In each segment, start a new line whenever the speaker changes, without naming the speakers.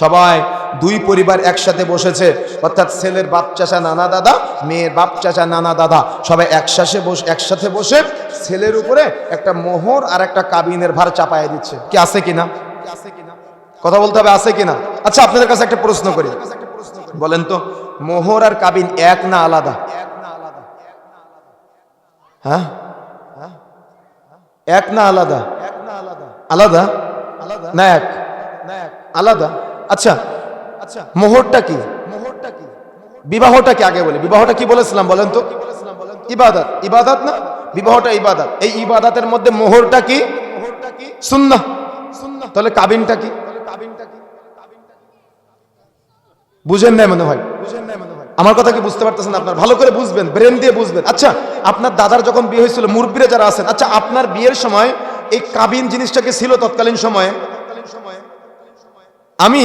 সবাই দুই পরিবার একসাথে বসেছে। অর্থাৎ ছেলের বাপ চাচা নানা দাদা মেয়ের বাপ চাচা নানা দাদা। সবাই একসাথে বসে একসাথে বসে ছেলের উপরে একটা মোহর আর একটা কাবিনের ভার চাপায় দিচ্ছে। কি আছে কিনা? কথা বলতে হবে আছে কিনা? আচ্ছা আপনাদের কাছে একটা প্রশ্ন করি। বলেন তো মোহর আর কাবিন এক না আলাদা? হ্যাঁ? এক না আলাদা? আলাদা। আলাদা? না এক। আলাদা? আচ্ছা আচ্ছা মোহরটা কি? মোহরটা কি? বিবাহটা কি আগে বলে? বিবাহটা কি বলেছিলাম বলেন তো? ইবাদত। ইবাদত না? বিবাহটা ইবাদত। এই ইবাদতের মধ্যে মোহরটা কি? মোহরটা কি? সুন্নাহ। তাহলে কাবিনটা কি? কাবিনটা বুঝেন নাই মনে হয়? বুঝেন নাই মনে হয়? আমার কথা কি বুঝতে পারতেছেন আপনার? ভালো করে বুঝবেন, ব্রেন দিয়ে বুঝবেন। আচ্ছা আপনার দাদার যখন বিয়ে হয়েছিল, মুরব্বীরা যারা আছেন আচ্ছা আপনার বিয়ের সময় এই কাবিন জিনিসটাকে ছিল তৎকালীন সময়ে? তৎকালীন সময়ে। আমি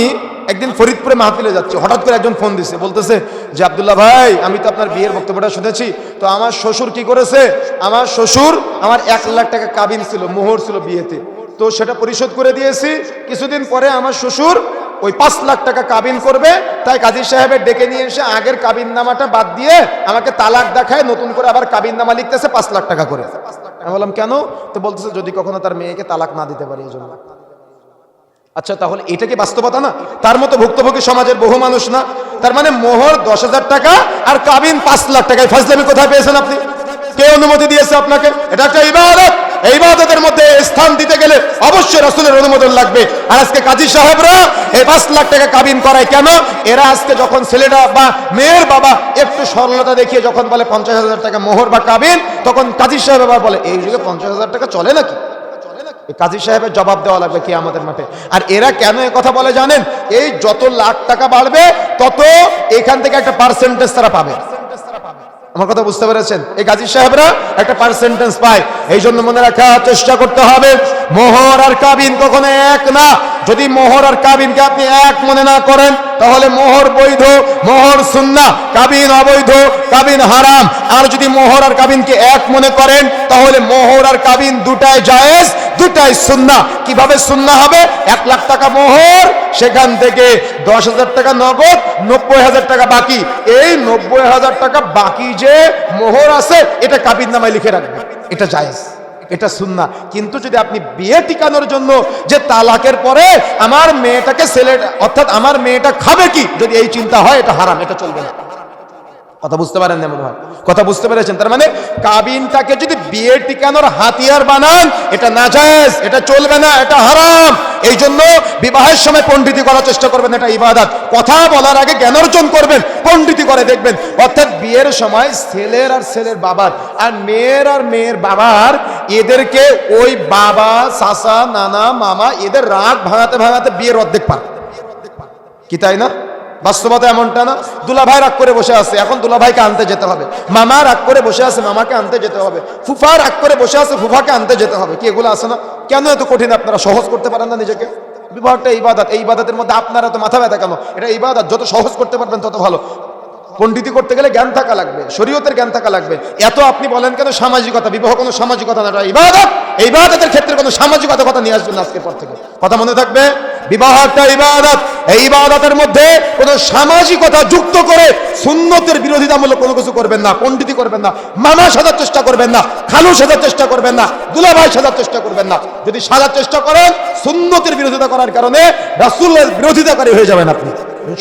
একদিন ফরিদপুরে মাহফিলে যাচ্ছি, হঠাৎ করে একজন ফোন দিছে, বলতেছে যে, আবদুল্লাহ ভাই, আমি তো আপনার বিয়ের বক্তব্যটা শুনেছি, তো আমার শ্বশুর কি করেছে? আমার শ্বশুর আমার এক লাখ টাকা কাবিন ছিল, মোহর ছিল বিয়েতে। তো সেটা পরিশোধ করে দিয়েছি, কিছুদিন পরে আমার শ্বশুর ওই পাঁচ লাখ টাকা কাবিন করবে, তাই কাজী সাহেবের ডেকে নিয়ে এসে আগের কাবিন নামাটা বাদ দিয়ে আমাকে তালাক দেখায়, নতুন করে আবার কাবিন নামা লিখতেছে পাঁচ লাখ টাকা করে। আমি বললাম, কেন? তো বলতেছে, যদি কখনো তার মেয়েকে তালাক না দিতে পারি এই জন্য আচ্ছা তাহলে এটা কি বাস্তবতা না? তার মতো ভুক্তভোগী সমাজের বহু মানুষ না? তার মানে মোহর দশ হাজার টাকা আর কাবিন পাঁচ লাখ টাকায়। ফাজলামি কোথায় পেয়েছেন আপনি? কে অনুমতি দিয়েছে আপনাকে? এটা একটা ইবাদত। এই ইবাদতের মধ্যে স্থান দিতে গেলে অবশ্যই রসুলের অনুমোদন লাগবে। আর আজকে কাজী সাহেবরা এই পাঁচ লাখ টাকা কাবিন করায় কেন? এরা আজকে যখন ছেলেটা বা মেয়ের বাবা একটু সরলতা দেখিয়ে যখন বলে পঞ্চাশ হাজার টাকা মোহর বা কাবিন, তখন কাজী সাহেব আবার বলে, এই যুগে পঞ্চাশ হাজার টাকা চলে নাকি? কাজী সাহেবের জবাব দেওয়া লাগবে কি আমাদের মাঠে। আর এরা কেন এ কথা বলে জানেন? এই যত লাখ টাকা বাড়বে, তত এখান থেকে একটা পার্সেন্টেজ তারা পাবে। আমার কথা বুঝতে পেরেছেন? এই গাজী সাহেবরা একটা পার্সেন্টেজ পায়। এই জন্য মনে রাখা চেষ্টা করতে হবে, মোহর আর কাবিন কখনো এক না। যদি মোহর আর কাবিনকে আপনি এক মনে না করেন, তাহলে মোহর বৈধ, মোহর সুন্না, কাবিন অবৈধ, কাবিন হারাম। আর যদি মোহর আর কাবিনকে এক মনে করেন, তাহলে মোহর আর কাবিন দুটায় জায়েজ দুটাই সুন্না কীভাবে সুন্না হবে? এক লাখ টাকা মোহর, সেখান থেকে দশ হাজার টাকা নগদ, নব্বই হাজার টাকা বাকি। এই নব্বই হাজার টাকা বাকি যে মোহর আছে, এটা কাবিন নামায় লিখে রাখবে। এটা জায়েজ। এটা সুন্না কিন্তু যদি আপনি বিয়ে টিকানোর জন্য যে তালাকের পরে আমার মেয়েটাকে ছেলে অর্থাৎ আমার মেয়েটা খাবে কি? যদি এই চিন্তা হয়, এটা হারাম, এটা চলবে না। কথা বুঝতে পারেন না মনে হয়? কথা বুঝতে পেরেছেন? তার মানে কাবিনটাকে যদি বিয়ে টিকানোর হাতিয়ার বানান, এটা নাজায়েজ, এটা চলবে না, এটা হারাম। এই জন্য বিবাহের সময় পণ্ডিতি করার চেষ্টা করবেন, এটা ইবাদত। কথা বলার আগে জ্ঞান অর্জন করবেন, পণ্ডিতি করে দেখবেন। অর্থাৎ বিয়ের সময় ছেলের আর ছেলের বাবার আর মেয়ের আর মেয়ের বাবার, এদেরকে ওই বাবা, চাচা, নানা, মামা, এদের রাগ ভাঙাতে ভাঙাতে বিয়ের অর্ধেক পার। কি তাই না? বাস্তবতা এমনটা না, দুলাভাই রাগ করে বসে আছে, এখন দুলাভাইকে আনতে যেতে হবে। মামা রাগ করে বসে আছে, মামাকে আনতে যেতে হবে। ফুফা রাগ করে বসে আছে, ফুফাকে আনতে যেতে হবে। কি এগুলো আছে না? কেন এত কঠিন? আপনারা সহজ করতে পারেন না নিজেকে? বিবাহটা ইবাদত, এই ইবাদতের মধ্যে আপনারা তো মাথা ব্যথা কেন? এটা ইবাদত, যত সহজ করতে পারবেন তত ভালো। পণ্ডিতি করতে গেলে জ্ঞান থাকা লাগবে, শরীয়তের জ্ঞান থাকা লাগবে। এত আপনি বলেন কেন সামাজিকতা? বিবাহ কোনো সামাজিকতা না ইবাদত। এই ইবাদতের ক্ষেত্রে কোনো সামাজিকতা কথা নিয়ে আসবেন আজকের পর থেকে। কথা মনে থাকবে? বিবাহ একটা ইবাদত। এই ইবাদতের মধ্যে কোনো সামাজিকতা যুক্ত করে সুন্নতের বিরোধিতামূলক কোনো কিছু করবেন না পণ্ডিতি করবেন না, মামা সাজার চেষ্টা করবেন না, খালু সাজার চেষ্টা করবেন না, দুলাভাই সাজার চেষ্টা করবেন না। যদি সাজার চেষ্টা করেন, সুন্নতের বিরোধিতা করার কারণে রাসুলের বিরোধিতাকারী হয়ে যাবেন আপনি।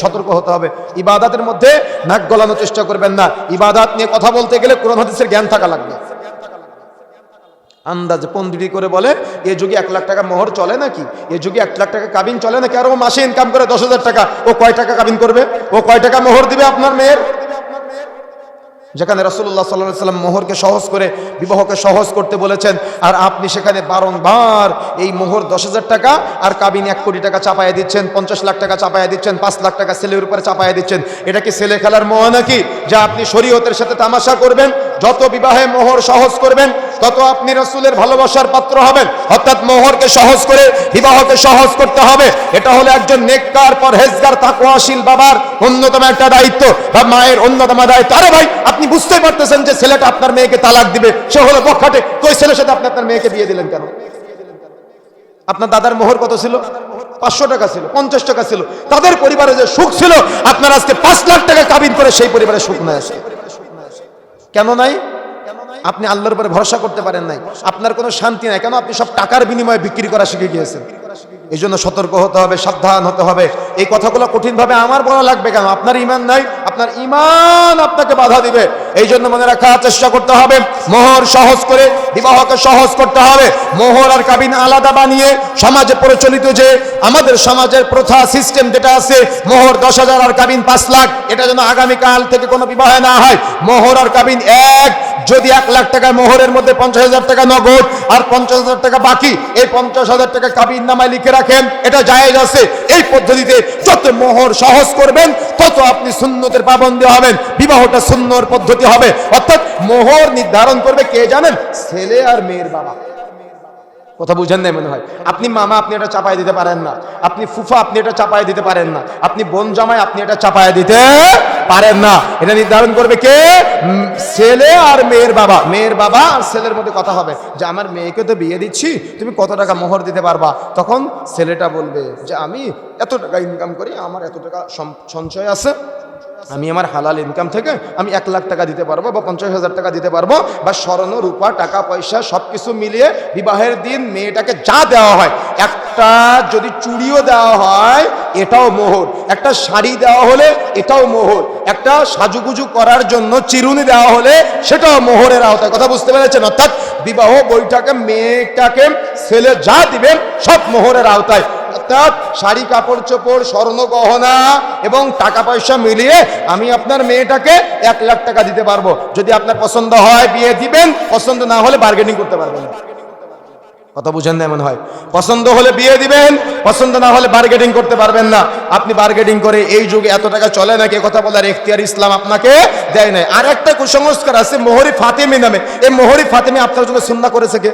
সতর্ক হতে হবে। ইবাদাতের মধ্যে নাক গলানোর চেষ্টা করবেন না। ইবাদাত নিয়ে কথা বলতে গেলে কোরআন হাদিসের জ্ঞান থাকা লাগবে। আন্দাজ পন্ডিতি করে বলে, এ যুগে এক লাখ টাকা মোহর চলে নাকি? এ যুগে এক লাখ টাকা কাবিন চলে নাকি? আর ও মাসে ইনকাম করে দশ হাজার টাকা। ও কয় টাকা কাবিন করবে? ও কয় টাকা মোহর দিবে আপনার মেয়ের? যেখানে রসুল্লাহ সাল্লাহ সাল্লাম মোহরকে সহজ করে, বিবাহকে সহজ করতে বলেছেন, আর আপনি সেখানে বারংবার এই মোহর দশ হাজার টাকা আর কাবিন এক কোটি টাকা চাপাইয়া দিচ্ছেন, পঞ্চাশ লাখ টাকা চাপাইয়া দিচ্ছেন, পাঁচ লাখ টাকা ছেলের উপরে চাপাইয়া দিচ্ছেন। এটা কি ছেলে খেলার মোহ নাকি? যা আপনি শরীয়তের সাথে তামাশা করবেন? যত বিবাহে মোহর সহজ করবেন, তত আপনি রসুলের ভালোবাসার পাত্র হবেন। অর্থাৎ মোহরকে সহজ করে, বিবাহকে সহজ করতে হবে। এটা হলো একজন নেককার, পরহেজগার, তাকওয়াশীল বাবার অন্যতম একটা দায়িত্ব বা মায়ের অন্যতম দায়িত্ব। আরে ভাই, আপনি বুঝতে পারতেছেন যে ছেলেটা আপনার মেয়েকে তালাক দিবে। সে হলো বখাটে। তো ওই ছেলের সাথে আপনি আপনার মেয়েকে বিয়ে দিলেন কেন? আপনার দাদার মোহর কত ছিল? পাঁচশো টাকা ছিল, পঞ্চাশ টাকা ছিল। তাদের পরিবারে যে সুখ ছিল, আপনার আজকে পাঁচ লাখ টাকা কাবিন করে সেই পরিবারে সুখ নাই আজকে কেন নাই? আপনি আল্লাহর উপরে ভরসা করতে পারেন নাই। আপনার কোনো শান্তি নাই। কেন? আপনি সব টাকার বিনিময়ে বিক্রি করা শিখে গিয়েছেন। এই জন্য সতর্ক হতে হবে, সাবধান হতে হবে। এই কথাগুলো কঠিনভাবে আমার বলা লাগবে কেন? আপনার ইমান নাই, আপনার ইমান আপনাকে বাধা দিবে। এই জন্য মনে রাখার চেষ্টা করতে হবে। মোহর সহজ করে, বিবাহকে সহজ করতে হবে। মোহর আর কাবিন আলাদা বানিয়ে সমাজে প্রচলিত যে আমাদের সমাজের প্রথা সিস্টেম যেটা আছে, মোহর দশ হাজার আর কাবিন পাঁচ লাখ, এটা যেন আগামীকাল থেকে কোনো বিবাহে না হয়। মোহর আর কাবিন এক যদি এক লাখ টাকা মোহরের মধ্যে পঞ্চাশ হাজার টাকা নগদ আর পঞ্চাশ হাজার টাকা বাকি, এই পঞ্চাশ হাজার টাকা কাবির নামায় লিখে রাখেন, এটা জায়েজ আছে। এই পদ্ধতিতে যত মোহর সহজ করবেন, তত আপনি সুন্নতের পাবন্দি হবেন, বিবাহটা সুন্নর পদ্ধতি হবে। অর্থাৎ মোহর নির্ধারণ করবে কে জানেন? ছেলে আর মেয়ের বাবা। কথা বুঝেন নাই মনে হয়। আপনি মামা, আপনি এটা চাপায় দিতে পারেন না। আপনি ফুফা, আপনি এটা চাপায় দিতে পারেন না। আপনি বোন জামাই, আপনি এটা চাপায় দিতে পারেন না। এটা নির্ধারণ করবে কে? ছেলে আর মেয়ের বাবা। মেয়ের বাবা আর ছেলের মধ্যে কথা হবে। যে আমার মেয়েকে তো বিয়ে দিচ্ছি, তুমি কত টাকা মোহর দিতে পারবা? তখন ছেলেটা বলবে যে, আমি এত টাকা ইনকাম করি, আমার এত টাকা সঞ্চয় আছে। আমি আমার হালাল ইনকাম থেকে আমি এক লাখ টাকা দিতে পারব বা পঞ্চাশ হাজার টাকা দিতে পারব বা স্বর্ণ, রূপা, টাকা, পয়সা সব কিছু মিলিয়ে বিবাহের দিন মেয়েটাকে যা দেওয়া হয়, একটা যদি চুড়িও দেওয়া হয়, এটাও মোহর। একটা শাড়ি দেওয়া হলে এটাও মোহর। একটা সাজুগুজু করার জন্য চিরুনি দেওয়া হলে সেটাও মোহরের আওতায়। কথা বুঝতে পেরেছেন? অর্থাৎ বিবাহ বইটাকে, মেয়েটাকে, ছেলে যা দিবেন সব মোহরের আওতায়। অর্থাৎ শাড়ি, কাপড় চোপড়, স্বর্ণ গহনা এবং টাকা পয়সা মিলিয়ে আমি আপনার মেয়েটাকে এক লাখ টাকা দিতে পারব। যদি আপনার পছন্দ হয় বিয়ে দিবেন, পছন্দ না হলে বার্গেনিং করতে পারবেন। কথা বুঝেন না এমন হয়। পছন্দ হলে বিয়ে দিবেন, পছন্দ না হলে বার্গেটিং করতে পারবেন না। আপনি বার্গেটিং করে এই যুগে এত টাকা চলে নাকি কথা বলার এখতিয়ার ইসলাম আপনাকে দেয় নাই। আর একটা কুসংস্কার আছে, মোহরি ফাতেমি নামে। এই মোহরি ফাতেমি আপনার জন্য সুন্না করেছে কে?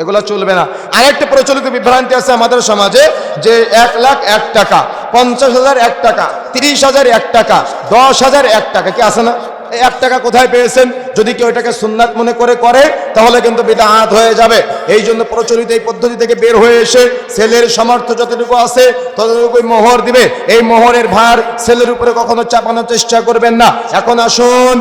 এগুলো চলবে না। আরেকটা প্রচলিত বিভ্রান্তি আছে আমাদের সমাজে যে এক লাখ এক টাকা, পঞ্চাশ হাজার এক টাকা, তিরিশ হাজার এক টাকা, দশ হাজার এক টাকা, কি আছে না? এক টাকা কোথায় পেয়েছেন? যদি কেউ এটাকে সুন্নাত মনে করে করে, তাহলে কিন্তু বিদাহাত হয়ে যাবে। এই জন্য প্রচলিত এই পদ্ধতি থেকে বের হয়ে এসে ছেলের সামর্থ্য যতটুকু আছে, ততটুকুই মোহর দিবে। এই মোহরের ভার ছেলের উপরে কখনো চাপানোর চেষ্টা করবেন না। এখন আসুন